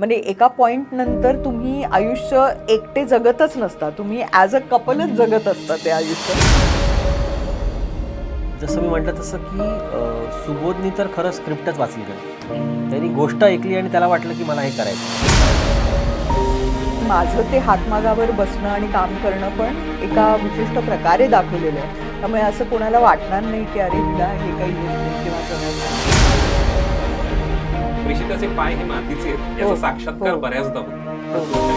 म्हणजे एका पॉइंट नंतर तुम्ही आयुष्य एकटे जगतच नसता. तुम्ही ॲज अ कपलच जगत असता ते आयुष्य. जसं मी म्हटलं तसं की सुबोधनी तर खरं स्क्रिप्टच वाचली काय त्यांनी गोष्ट ऐकली आणि त्याला वाटलं की मला हे करायचं माझं ते हातमागावर बसणं आणि काम करणं पण एका विशिष्ट प्रकारे दाखवलेलं आहे. त्यामुळे असं कोणाला वाटणार नाही की अरे हिला हे काही किंवा प्रेषिताचे पाय हे मातीचे आहेत. हो, याचा साक्षात्कार हो. बऱ्याचदा होतो. हो.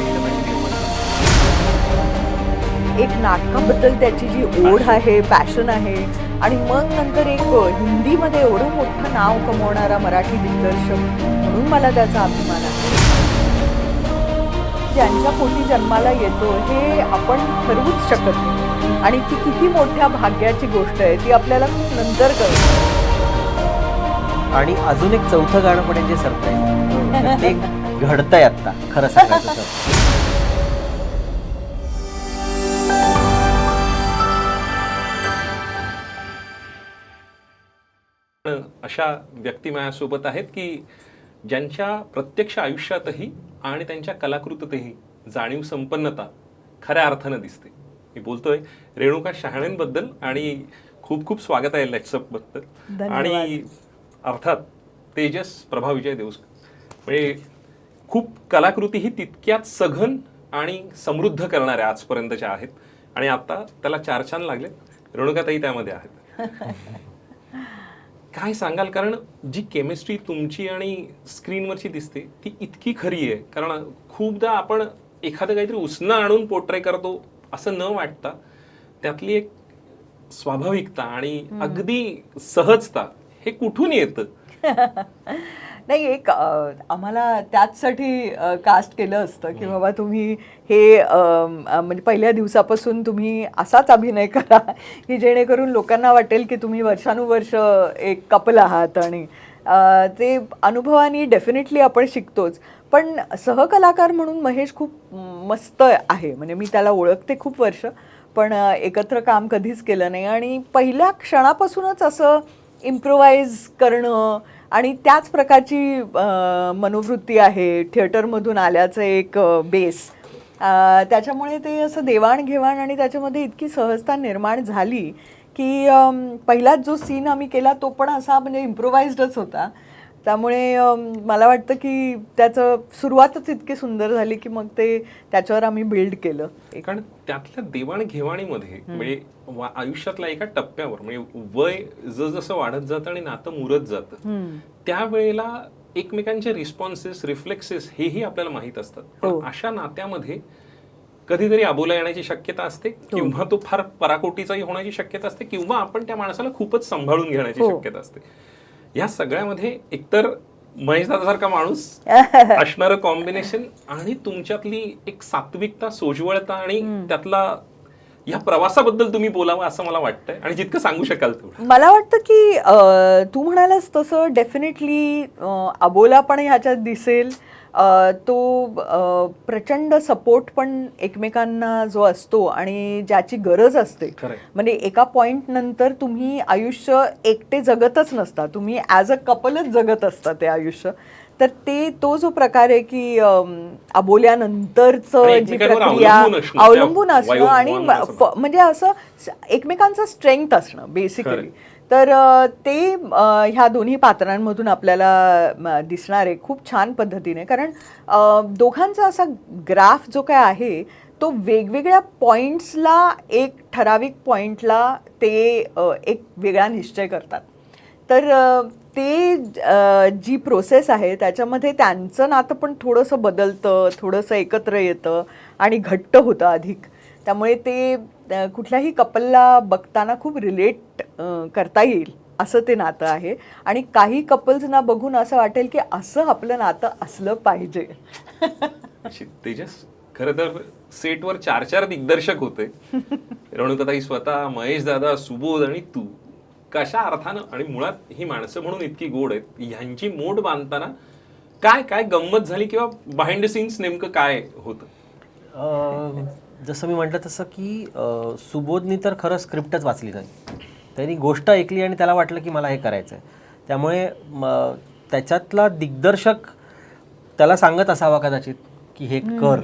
एक नाटकाबद्दल त्याची जी ओढ आहे पॅशन आहे आणि मग नंतर एक हिंदीमध्ये एवढं मोठं नाव कमवणारा मराठी दिग्दर्शक म्हणून मला त्याचा अभिमान आहे. ज्यांच्या पोटी जन्माला येतो हे आपण ठरवूच शकत नाही. आणि ती किती मोठ्या भाग्याची गोष्ट आहे ती आपल्याला खूप नंतर कळते आणि अजून एक चौथं गाणं पण जे सरप्राईज ते घडतंय आत्ता खरं सांगायचं तर. अशा व्यक्ती माझ्यासोबत आहेत की ज्यांच्या प्रत्यक्ष आयुष्यातही आणि त्यांच्या कलाकृतीतही जाणीव संपन्नता खऱ्या अर्थानं दिसते. मी बोलतोय रेणुका शहाणेंबद्दल आणि खूप खूप स्वागत आहे लेट्सअपबद्दल धन्यवाद. आणि अर्थात तेजस प्रभा विजय देऊसकर. म्हणजे खूप कलाकृती ही तितक्याच सघन आणि समृद्ध करणाऱ्या आजपर्यंतच्या आहेत. आणि आता त्याला चार छान लागले. रेणुकाताई त्यामध्ये आहेत. काय सांगाल? कारण जी केमिस्ट्री तुमची आणि स्क्रीनवरची दिसते ती इतकी खरी आहे. कारण खूपदा आपण एखादं काहीतरी उसणं आणून पोर्ट्रे करतो असं न वाटता त्यातली एक स्वाभाविकता आणि अगदी सहजता हे कुठून येतं? नाही एक आम्हाला त्याचसाठी कास्ट केलं असतं की बाबा तुम्ही हे म्हणजे पहिल्या दिवसापासून तुम्ही असाच अभिनय करा की जेणेकरून लोकांना वाटेल की तुम्ही वर्षानुवर्ष एक कपल आहात आणि ते अनुभवाने डेफिनेटली आपण शिकतोच. पण सहकलाकार म्हणून महेश खूप मस्त आहे. म्हणजे मी त्याला ओळखते खूप वर्ष पण एकत्र काम कधीच केलं नाही. आणि पहिल्या क्षणापासूनच असं इम्प्रोवाईज करणं आणि त्याच प्रकारची मनोवृत्ती आहे. थिएटरमधून आल्याचं एक बेस त्याच्यामुळे ते असं देवाणघेवाण आणि त्याच्यामध्ये इतकी सहजता निर्माण झाली की पहिलाच जो सीन आम्ही केला तो पण असा म्हणजे इम्प्रोवाइज्डच होता. त्यामुळे मला वाटतं की त्याचं सुरुवातच इतकी सुंदर झाली की मग ते त्याच्यावर आम्ही बिल्ड केलं कारण त्यातल्या देवाणघेवाणीमध्ये म्हणजे आयुष्यातल्या एका टप्प्यावर म्हणजे वय जसं वाढत जातं आणि नातं मुरत जातं त्यावेळेला एकमेकांचे रिस्पॉन्सेस रिफ्लेक्सेस हेही आपल्याला माहीत असतात हो. पण अशा नात्यामध्ये कधीतरी अबोला येण्याची शक्यता असते हो. किंवा तो फार पराकोटीचाही होण्याची शक्यता असते किंवा आपण त्या माणसाला खूपच सांभाळून घेण्याची हो. शक्यता असते या सगळ्यामध्ये एकतर महेश दादासारखा माणूस असणारं कॉम्बिनेशन आणि तुमच्यातली एक सात्विकता सोज्वळता आणि त्यातला या प्रवासाबद्दल तुम्ही बोलावं असं मला वाटतंय. आणि जितकं सांगू शकाल मला वाटतं की तू म्हणालास तसं डेफिनेटली अबोला पण ह्याच्यात दिसेल. तो प्रचंड सपोर्ट पण एकमेकांना जो असतो आणि ज्याची गरज असते. म्हणजे एका पॉइंट नंतर तुम्ही आयुष्य एकटे जगतच नसता. तुम्ही ॲज अ कपलच जगत असता ते आयुष्य. तर ते तो जो प्रकार आहे की अबोल्यानंतरचं जी प्रक्रिया अवलंबून असणं, आणि म्हणजे असं एकमेकांचं स्ट्रेंथ असणं बेसिकली. तर ते ह्या दोन्ही पात्रांमधून आपल्याला दिसणार आहे खूप छान पद्धतीने. कारण दोघांचा असा ग्राफ जो काय आहे तो वेगवेगळ्या पॉईंट्सला एक ठराविक पॉईंटला ते एक वेगळा निश्चय करतात. तर ते जी प्रोसेस आहे त्याच्यामध्ये त्यांचं नातं पण थोडंसं बदलतं थोडंसं एकत्र येतं आणि घट्ट होतं अधिक. त्यामुळे ते कुठल्याही कपलला बघताना खूप रिलेट करता येईल असं ते नातं आहे. आणि काही कपल्सना बघून असं वाटेल की असं आपलं नातं असलं पाहिजे. तेजस खर तर सेटवर चार चार दिग्दर्शक होते. रेणुकाताई स्वतः महेश दादा सुबोध आणि तू. कशा अर्थानं आणि मुळात ही माणसं म्हणून इतकी गोड आहेत ह्यांची मोड बांधताना काय काय गंमत झाली किंवा बाहिंड सीन्स नेमकं काय होतं? अं, जसं मी म्हटलं तसं की सुबोधनी तर खरं स्क्रिप्टच वाचली नाही. त्यांनी गोष्ट ऐकली आणि त्याला वाटलं की मला हे करायचं आहे त्यामुळे म, त्याच्यातला दिग्दर्शक त्याला सांगत असावा कदाचित की हे कर.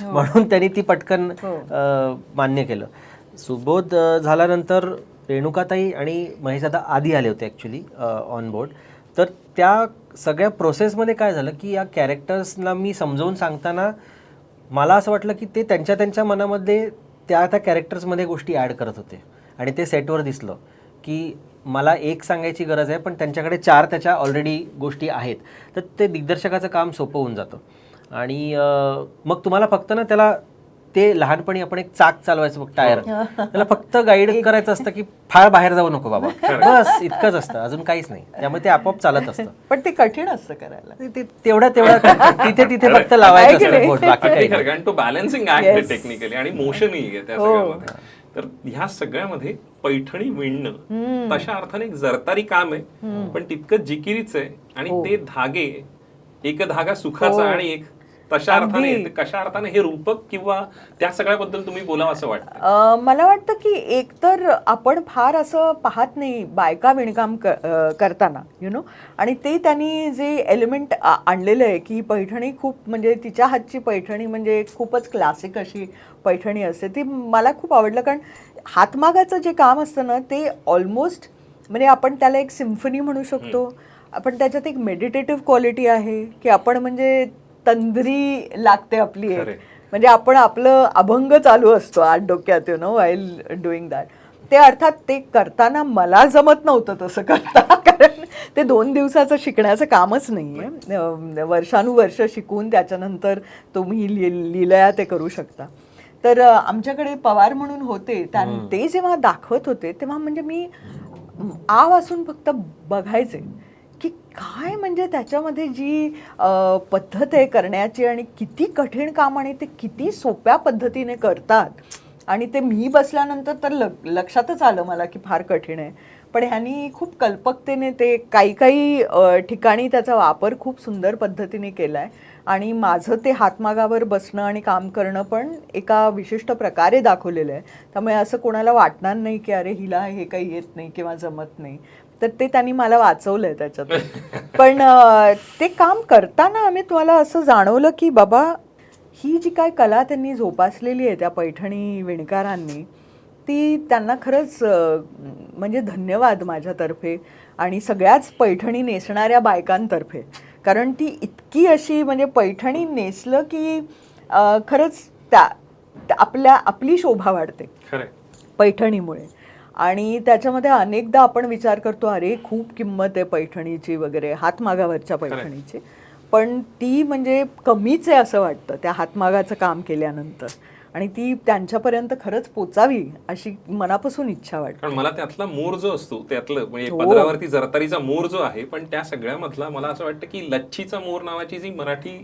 म्हणून त्यांनी ती पटकन हो. मान्य केलं. सुबोध झाल्यानंतर रेणुकाताई आणि महेशदादा आधी आले होते ॲक्च्युली ऑन बोर्ड तर त्या सगळ्या प्रोसेसमध्ये काय झालं की या कॅरेक्टर्सला मी समजावून सांगताना मला असं वाटलं की ते त्यांच्या त्यांच्या मनामध्ये त्या त्या कॅरेक्टर्समध्ये गोष्टी ॲड करत होते. आणि ते सेटवर दिसलं की मला एक सांगायची गरज आहे पण त्यांच्याकडे चार त्याच्या ऑलरेडी गोष्टी आहेत. तर ते दिग्दर्शकाचं काम सोपं होऊन जातं. आणि मग तुम्हाला फक्त ना त्याला ते लहानपणी आपण एक चाक चालवायचं बघ टायर. त्याला फक्त गाईड करायचं असतं की फार बाहेर जाऊ नको बाबा. बस इतकंच असतं. अजून काहीच नाही. त्यामुळे ते आपोआप चालत असतं. पण ते कठीण असतं करायला. ते- तेवढ्या तेवढ्या तिथे तिथे फक्त लावायचं की असतं नाही? बोट बाकी काही अगदी नाही. खरं कारण तो बॅलन्सिंग ऍक्ट आहे. टेक्निकली आणि मोशनही आहे त्या हो. सगळ्यामध्ये. तर ह्या सगळ्यामध्ये पैठणी विणणं तशा अर्थाने एक जरतारी काम आहे. पण तितकं जिकिरीच आहे आणि हो. ते धागे एक धागा सुखाचा हो. आणि एक तशा अर्थाने कशा अर्थाने हे रूपक किंवा त्या सगळ्याबद्दल तुम्ही बोलावं असं वाटतं? मला वाटतं की एकतर आपण फार असं पाहत नाही बायका विणकाम करताना यु नो आणि ते त्यांनी जे एलिमेंट आणलेलं आहे की पैठणी खूप म्हणजे तिच्या हातची पैठणी म्हणजे खूपच क्लासिक अशी पैठणी असते. ती मला खूप आवडलं कारण हातमागाचं जे काम असतं ना ते ऑलमोस्ट म्हणजे आपण त्याला एक सिम्फनी म्हणू शकतो. आपण त्याच्यात एक मेडिटेटिव्ह क्वालिटी आहे की आपण म्हणजे तंद्री लागते आपली एक. म्हणजे आपण आपलं अभंग चालू असतो आठ डोक्यात you know while doing that ते अर्थात ते करताना मला जमत नव्हतं तसं करता. कारण ते दोन दिवसाचं शिकण्याचं कामच नाही आहे वर्षानुवर्ष शिकून त्याच्यानंतर तुम्ही लि लिलया ते करू शकता. तर आमच्याकडे पवार म्हणून होते. त्या ते जेव्हा दाखवत होते तेव्हा म्हणजे मी आ वासून फक्त बघायचे. की काय म्हणजे त्याच्यामध्ये जी पद्धत आहे करण्याची आणि किती कठीण काम आणि ते किती सोप्या पद्धतीने करतात. आणि ते मी बसल्यानंतर तर ल लक्षातच आलं मला की फार कठीण आहे. पण ह्यांनी खूप कल्पकतेने ते काही काही ठिकाणी त्याचा वापर खूप सुंदर पद्धतीने केला आहे आणि माझं ते हातमागावर बसणं आणि काम करणं पण एका विशिष्ट प्रकारे दाखवलेलं आहे. त्यामुळे असं कोणाला वाटणार नाही की अरे हिला हे काही येत नाही किंवा जमत नाही. तर ते त्यांनी मला वाचवलंय त्याच्यात पण ते काम करताना आम्ही तुम्हाला असं जाणवलं की बाबा ही जी काय कला त्यांनी जोपासलेली आहे त्या पैठणी विणकारांनी ती त्यांना खरंच म्हणजे धन्यवाद माझ्यातर्फे आणि सगळ्याच पैठणी नेसणाऱ्या बायकांतर्फे. कारण ती इतकी अशी म्हणजे पैठणी नेसलं की खरंच त्या आपल्या आपली शोभा वाढते. पैठणीमुळे. आणि त्याच्यामध्ये अनेकदा आपण विचार करतो अरे खूप किंमत आहे पैठणीची वगैरे हातमागावरच्या पैठणीची पण ती म्हणजे कमीच आहे असं वाटतं त्या हातमागाचं काम केल्यानंतर आणि ती त्यांच्यापर्यंत खरंच पोचावी अशी मनापासून इच्छा वाटते कारण मला त्यातला मोर जो असतो त्यातलं म्हणजे हो. पदरावरती जरतारीचा मोर जो आहे पण त्या सगळ्यामधला मला असं वाटतं की लच्छीचा मोर नावाची जी मराठी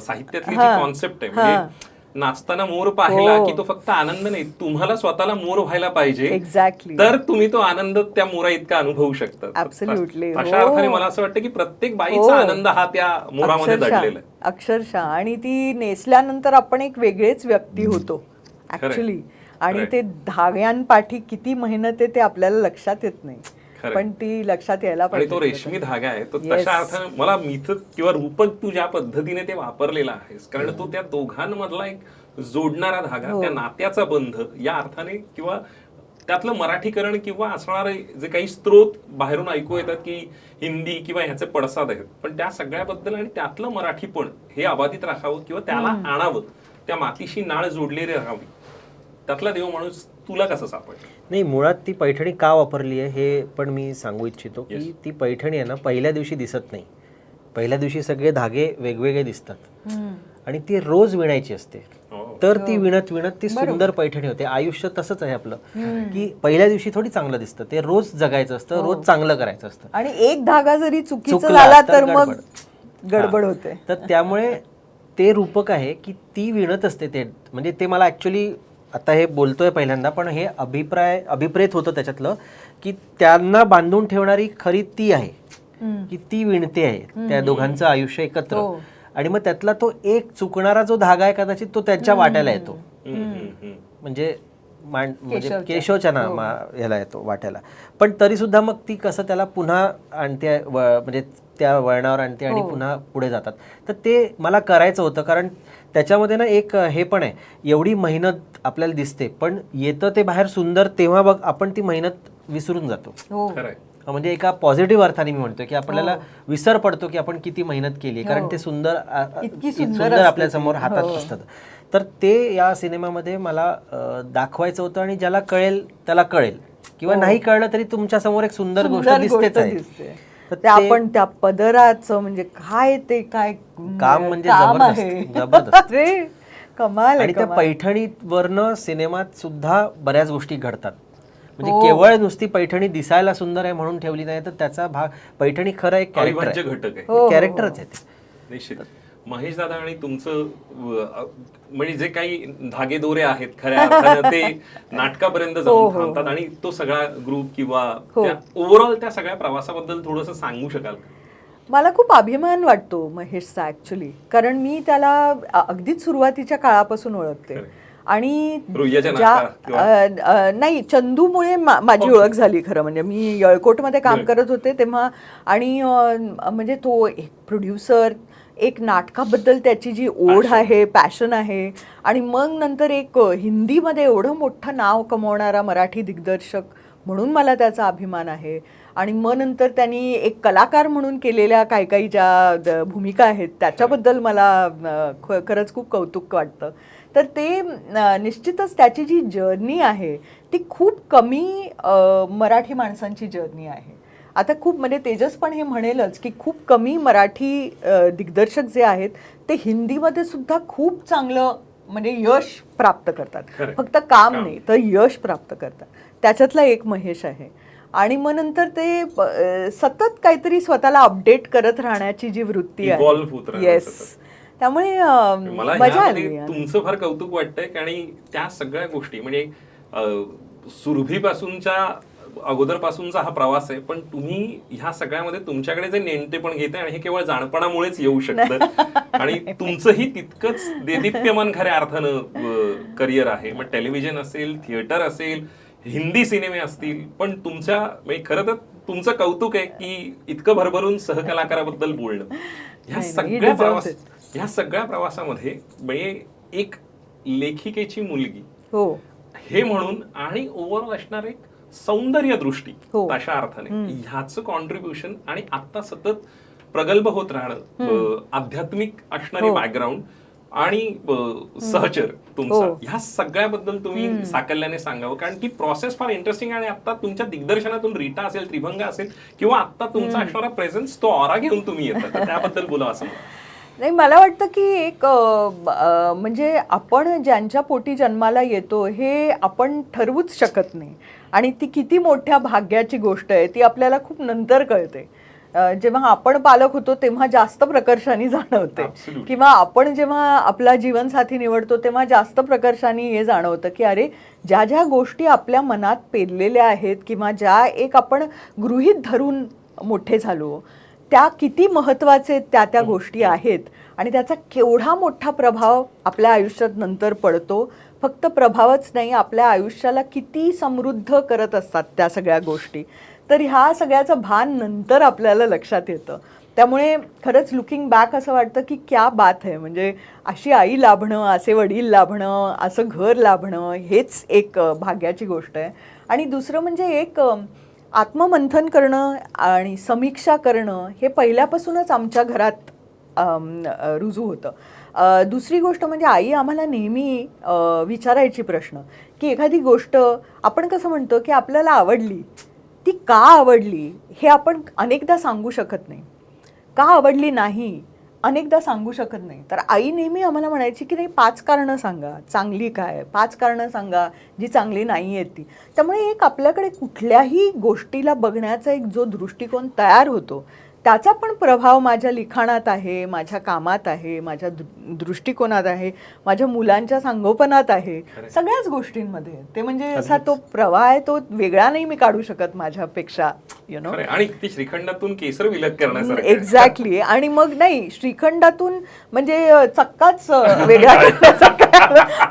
साहित्यातली जी. कॉन्सेप्ट आहे. म्हणजे नाचताना मोर पाहिला हो. की तो फक्त आनंद नाही तुम्हाला स्वतःला मोर व्हायला पाहिजे एक्झॅक्टली तर तुम्ही तो आनंद त्या मोरा इतका अनुभवू शकता. अशा हो. अर्थाने मला असं वाटतं की प्रत्येक हो. बाईचा आनंद हा त्या मोरामध्ये अक्षरशः दडलेला आहे अक्षरशः आणि ती नेसल्यानंतर आपण एक वेगळेच व्यक्ती होतो. ऍक्च्युली आणि. ते धाग्यांपाठी किती मेहनत आहे ते आपल्याला लक्षात येत नाही. पण ती लक्षात यायला पाहिजे तो रेशमी धागा आहे तो. तशा अर्थाने मला मिथक किंवा रूपक तू ज्या पद्धतीने ते वापरलेला आहेस कारण तो त्या दोघांमधला एक जोडणारा धागा हो. त्या नात्याचा बंध या अर्थाने किंवा त्यातलं मराठीकरण किंवा असणारे जे काही स्त्रोत बाहेरून ऐकू येतात की हिंदी किंवा ह्याचे पडसाद आहेत पण त्या सगळ्याबद्दल आणि त्यातलं मराठीपण हे अबाधित राखावं किंवा त्याला आणावं त्या मातीशी नाळ जोडलेली राहावी त्यातला देव माणूस तुला कसं सापडला? नाही मुळात ती पैठणी का वापरली आहे हे पण मी सांगू इच्छितो की Yes. ती पैठणी आहे ना पहिल्या दिवशी दिसत नाही. पहिल्या दिवशी सगळे धागे वेगवेगळे दिसतात. आणि ती रोज विणायची असते. हो. तर ती विणत विणत ती सुंदर पैठणी होते. आयुष्य तसंच आहे आपलं. की पहिल्या दिवशी थोडी चांगलं दिसतं. ते रोज जगायचं असतं रोज चांगलं करायचं असतं. आणि एक धागा जरी चुकीचा चुकला झाला तर तर मग गडबड. गडबड हा. होते. तर त्यामुळे ते रूपक आहे की ती विणत असते ते. म्हणजे ते मला ऍक्च्युली आता हे बोलतोय पहिल्यांदा पण हे अभिप्राय अभिप्रेत होतं त्याच्यातलं की त्यांना बांधून ठेवणारी खरी ती आहे की ती विणते आहे त्या दोघांचं आयुष्य एकत्र हो. आणि मग त्यातला तो एक चुकणारा जो धागा आहे कदाचित तो त्यांच्या वाट्याला येतो. म्हणजे म्हणजे केशवच्या. केशवच्या ना हो. ह्याला येतो वाट्याला पण तरी सुद्धा मग ती कसं त्याला पुन्हा आणते म्हणजे त्या वळणावर आणते आणि हो. पुन्हा पुढे जातात तर ते मला करायचं होतं कारण त्याच्यामध्ये ना एक हे पण आहे एवढी मेहनत आपल्याला दिसते पण येतं ते बाहेर सुंदर तेव्हा बघ आपण ती मेहनत विसरून जातो हो म्हणजे एका पॉझिटिव्ह अर्थाने मी म्हणतोय की आपल्याला विसर पडतो की आपण किती मेहनत केली कारण हो. ते सुंदर सुंदर आपल्या. समोर हातात हो. असतात तर ते या सिनेमामध्ये मला दाखवायचं होतं आणि ज्याला कळेल त्याला कळेल किंवा नाही कळलं तरी तुमच्यासमोर एक सुंदर गोष्ट हो. दिसतेच आहे दिसते. तर ते ते आपण त्या पदराचं म्हणजे काय ते काय काम म्हणजे काम जबरदस्त, आहे. जबरदस्त. अरे कमाल आहे आणि त्या कमाल. पैठणीवरनं सिनेमात सुद्धा बऱ्याच गोष्टी घडतात म्हणजे हो. केवळ नुसती पैठणी दिसायला सुंदर आहे म्हणून ठेवली नाही तर त्याचा भाग पैठणी खरं एक अविभाज्य कॅरेक्टर घटक आहे हो, हो, कॅरेक्टरच आहे ते. निश्चित महेश दादा आणि तुमचं म्हणजे जे काही धागेदोरे आहेत खऱ्या ते नाटकापर्यंत हो, जाऊन हो. थांबतात आणि तो सगळा ग्रुप किंवा हो. त्या ओव्हरऑल त्या सगळ्या प्रवासाबद्दल थोडंसं सांगू शकाल का? मला खूप अभिमान वाटतो महेशचा ॲक्च्युली कारण मी त्याला अगदीच सुरुवातीच्या काळापासून ओळखते. आणि नाही चंदूमुळे मा- माझी. ओळख झाली खरं म्हणजे मी येळकोटमध्ये काम. करत होते तेव्हा आणि म्हणजे तो एक प्रोड्युसर एक नाटकाबद्दल त्याची जी ओढ. आहे पॅशन आहे. आणि मग नंतर एक हिंदीमध्ये एवढं मोठं नाव कमवणारा मराठी दिग्दर्शक म्हणून मला त्याचा अभिमान आहे. आणि मग नंतर त्यांनी एक कलाकार म्हणून केलेल्या काही काही ज्या द- भूमिका आहेत त्याच्याबद्दल मला खरंच खूप कौतुक वाटतं. तर ते निश्चितच त्याची जी जर्नी आहे ती खूप कमी मराठी माणसांची जर्नी आहे. आता खूप म्हणजे तेजस पण हे म्हणेलच की खूप कमी मराठी दिग्दर्शक जे आहेत ते हिंदीमध्ये सुद्धा खूप चांगलं म्हणजे यश प्राप्त करतात. फक्त काम. नाही तर यश प्राप्त करतात त्याच्यातला एक महेश आहे आणि मग नंतर ते सतत काहीतरी स्वतःला अपडेट करत राहण्याची जी वृत्ती आहे येस. त्यामुळे मजा आली. तुमचं फार कौतुक वाटतंय आणि त्या सगळ्या गोष्टी म्हणजे सुरभीपासूनच्या अगोदरपासूनचा हा प्रवास आहे पण तुम्ही ह्या सगळ्यामध्ये तुमच्याकडे जे नेमते पण घेताय आणि हे केवळ जाणपणामुळेच येऊ शकतं. आणि तुमचंही तितकंच देदीप्यमान खऱ्या अर्थानं करिअर आहे. मग टेलिव्हिजन असेल थिएटर असेल हिंदी सिनेमे असतील पण तुमच्या म्हणजे खरं तर तुमचं कौतुक आहे की इतकं भरभरून सहकलाकाराबद्दल बोलणं. ह्या सगळ्या प्रवास. ह्या सगळ्या प्रवासामध्ये म्हणजे एक लेखिकेची मुलगी हो. हे म्हणून आणि ओव्हरऑल असणार एक सौंदर्य दृष्टी हो. अशा अर्थाने. ह्याचं कॉन्ट्रीब्युशन आणि आता सतत प्रगल्भ होत राहणं आध्यात्मिक असणारी हो. बॅकग्राऊंड आणि अं, सहचर तुमचा. हो. ह्या सगळ्याबद्दल तुम्ही साकल्याने सांगावं. कारण ती प्रोसेस फार इंटरेस्टिंग आणि आता तुमच्या दिग्दर्शनातून रीटा असेल त्रिभंग असेल किंवा आता तुमचा असणारा प्रेझेन्स तो ऑरा घेऊन तुम्ही येतात त्याबद्दल बोला असं. नाही मला वाटतं की एक म्हणजे आपण ज्यांच्या पोटी जन्माला येतो हे आपण ठरवूच शकत नाही. आणि ती किती मोठ्या भाग्याची गोष्ट आहे ती आपल्याला खूप नंतर कळते. जेव्हा आपण पालक होतो तेव्हा जास्त प्रकर्षाने जाणवते. किंवा आपण जेव्हा आपला जीवनसाथी निवडतो तेव्हा जास्त प्रकर्षाने हे जाणवतं की अरे ज्या ज्या गोष्टी आपल्या मनात पेरलेल्या आहेत किंवा ज्या एक आपण गृहीत धरून मोठे झालो त्या किती महत्त्वाचे त्या त्या गोष्टी आहेत आणि त्याचा केवढा मोठा प्रभाव आपल्या आयुष्यात नंतर पडतो. फक्त प्रभावच नाही आपल्या आयुष्याला किती समृद्ध करत असतात त्या सगळ्या गोष्टी. तर ह्या सगळ्याचं भान नंतर आपल्याला लक्षात येतं. त्यामुळे खरंच लुकिंग बॅक असं वाटतं की क्या बात आहे म्हणजे अशी आई लाभणं असे वडील लाभणं असं घर लाभणं हेच एक भाग्याची गोष्ट आहे. आणि दुसरं म्हणजे एक आत्ममंथन करणं आणि समीक्षा करणं हे पहिल्यापासूनच आमच्या घरात रुजू होतं. दुसरी गोष्ट म्हणजे आई आम्हाला नेहमी विचारायची प्रश्न की एखादी गोष्ट आपण कसं म्हणतो की आपल्याला आवडली ती का आवडली हे आपण अनेकदा सांगू शकत नाही. का आवडली नाही? अनेकदा सांगू शकत नाही. तर आई नेहमी आम्हाला म्हणायची की नाही पाच कारणं सांगा. चांगली काय? पाच कारणं सांगा जी चांगली नाही आहेत ती. त्यामुळे एक आपल्याकडे कुठल्याही गोष्टीला बघण्याचा एक जो दृष्टिकोन तयार होतो त्याचा पण प्रभाव माझ्या लिखाणात आहे माझ्या कामात आहे माझ्या दृष्टिकोनात आहे माझ्या मुलांच्या संगोपनात आहे. सगळ्याच गोष्टींमध्ये. ते म्हणजे असा तो प्रवाह आहे तो वेगळा नाही मी काढू शकत माझ्यापेक्षा यु नो. आणि श्रीखंडातून केसर विलग आहे. एक्झॅक्टली आणि मग नाही श्रीखंडातून म्हणजे चक्काच वेगळा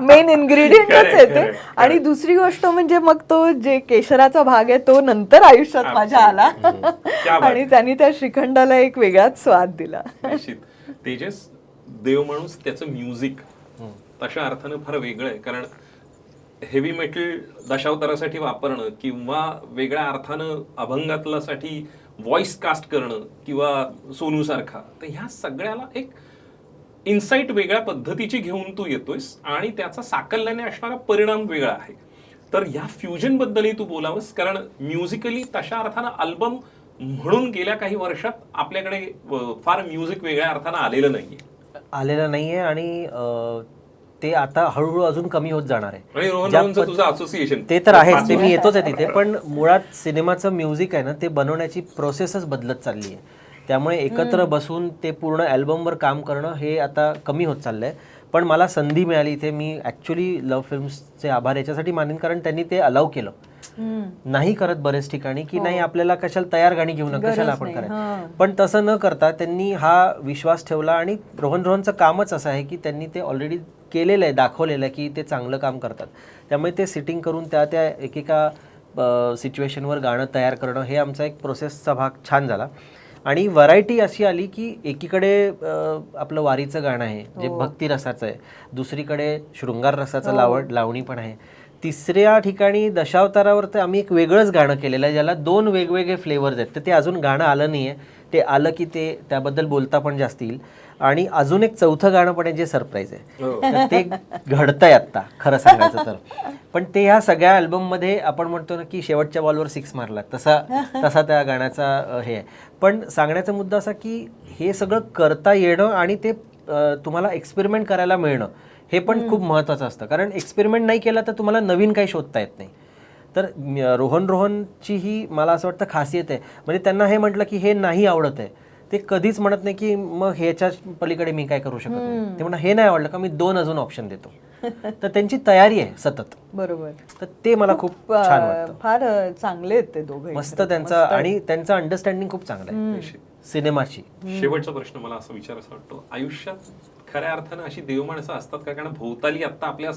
मेन इन्ग्रेडियंटच आहे ते आणि दुसरी गोष्ट म्हणजे मग तो जे केशराचा भाग आहे तो नंतर आयुष्यात माझ्या आला. आणि त्यांनी त्या श्रीखंडाला एक वेगळाच स्वाद दिला. निश्चित. तेजस देव माणूस त्याचं म्युझिक तशा अर्थानं फार वेगळं आहे. कारण हेवी मेटल दशावतारासाठी वापरणं किंवा वेगळ्या अर्थानं अभंगातलासाठी व्हॉइस कास्ट करणं किंवा सोनू सारखा तर ह्या सगळ्याला एक इन्साइट वेगळ्या पद्धतीची घेऊन तू येतोयस आणि त्याचा साकल्याने असणारा परिणाम वेगळा आहे. तर ह्या फ्युजनबद्दलही तू बोलावंस कारण म्युझिकली तशा अर्थानं अल्बम म्हणून गेल्या काही वर्षात आपल्याकडे फार म्युझिक वेगळ्या अर्थानं आलेलं नाहीये. आलेलं नाहीये आणि ते आता हळूहळू अजून कमी होत जाणार आहे. असोसिएशन ते तर आहेच ते मी येतोच आहे तिथे पण मुळात सिनेमाचं म्युझिक आहे ना ते बनवण्याची प्रोसेसच बदलत चालली आहे त्यामुळे एकत्र बसून ते पूर्ण अल्बमवर काम करणं हे आता कमी होत चाललंय. पण मला संधी मिळाली इथे. मी ॲक्च्युली लव्ह फिल्म्सचे आभार याच्यासाठी मानेन कारण त्यांनी ते अलाव केलं. नाही करत बरेच ठिकाणी की नाही आपल्याला कशाला तयार गाणी घेऊ नका कशाला आपण करायचं? पण तसं न करता त्यांनी हा विश्वास ठेवला आणि रोहन रोहनचं कामच असं आहे की त्यांनी ते ऑलरेडी केलेलं आहे दाखवलेलं आहे की ते चांगलं काम करतात. त्यामुळे ते सिटिंग करून त्या त्या एकेका सिच्युएशनवर गाणं तयार करणं हे आमचा एक प्रोसेसचा भाग छान झाला. आणि व्हरायटी अशी आली की एकीकडे आपलं वारीचं गाणं आहे जे भक्ती रसाचं आहे. दुसरीकडे शृंगार रसाचं लावड लावणी पण आहे. तिसऱ्या ठिकाणी दशावतारावर तर आम्ही एक वेगळंच गाणं केलेलं आहे ज्याला दोन वेगवेगळे फ्लेवर्स आहेत. तर ते अजून गाणं आलं नाही आहे ते आलं की ते त्याबद्दल बोलता पण जास्त येईल. आणि अजून एक चौथं गाणं पण आहे जे सरप्राईज आहे. तर ते घडतंय आत्ता खरं सांगायचं तर. पण ते ह्या सगळ्या अल्बममध्ये आपण म्हणतो ना की शेवटच्या बॉलवर सिक्स मारला. तसा तसा त्या गाण्याचा हे आहे. पण सांगण्याचा मुद्दा असा की हे सगळं करता येणं आणि ते तुम्हाला एक्सपेरिमेंट करायला मिळणं हे पण खूप महत्त्वाचं असतं. कारण एक्सपेरिमेंट नाही केलं तर तुम्हाला नवीन काही शोधता येत नाही. तर रोहन रोहनची ही मला असं वाटतं खासियत आहे. म्हणजे त्यांना हे म्हटलं की हे नाही आवडत आहे. ते कधीच म्हणत नाही की मग ह्याच्या पलीकडे मी काय करू शकत नाही. ते म्हणा हे नाही आवडलं का? मी दोन अजून ऑप्शन देतो. तर त्यांची तयारी आहे सतत. बरोबर. तर ते मला खूप छान वाटतं. फार चांगले आहेत ते दोघे मस्त त्यांचा आणि त्यांचं अंडरस्टँडिंग खूप चांगलं आहे. सिनेमाची. शेवटचा प्रश्न मला असं विचारायचा वाटतो आयुष्यात खऱ्या अर्थानं अशी देव माणसं असतात का? कारण भोवताली आता आपल्या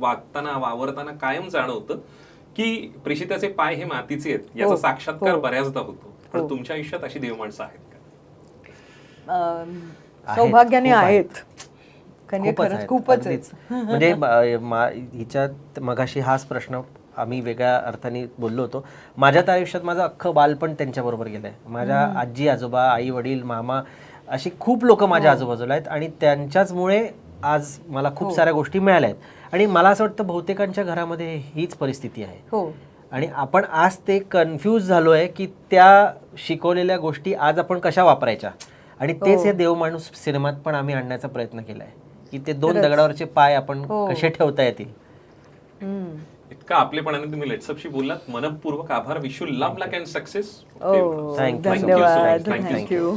वागताना वावरताना कायम जाणवतं. की प्रेषिताचे पाय हे मातीचे आहेत याचा साक्षात्कार बऱ्याचदा होतो. पण तुमच्या आयुष्यात अशी देव माणसं आहेत का? सौभाग्याने आहेत. हे खूपच म्हणजे हिच्यात मगाशी हाच प्रश्न आम्ही वेगळ्या अर्थाने बोललो होतो. माझ्या तर आयुष्यात माझं अख्खं बालपण त्यांच्याबरोबर गेलंय. माझ्या आजी आजोबा आई वडील मामा अशी खूप लोक माझ्या आजूबाजूला आहेत आणि त्यांच्याचमुळे आज मला खूप साऱ्या गोष्टी मिळाल्या आहेत आणि मला असं वाटतं बहुतेकांच्या घरामध्ये हीच परिस्थिती आहे. हो. आणि आपण आज ते कन्फ्यूज झालो आहे की त्या शिकवलेल्या गोष्टी आज आपण कशा वापरायच्या? आणि तेच हे. देव माणूस सिनेमात पण आम्ही आणण्याचा प्रयत्न केलाय. की ते दोन दगडावरचे पाय आपण कसे ठेवता येतील? हम्म. इतका आपलेपणाने तुम्ही लेट्सअपशी बोललात. मनपूर्वक आभार. Wish love luck and success. Thank you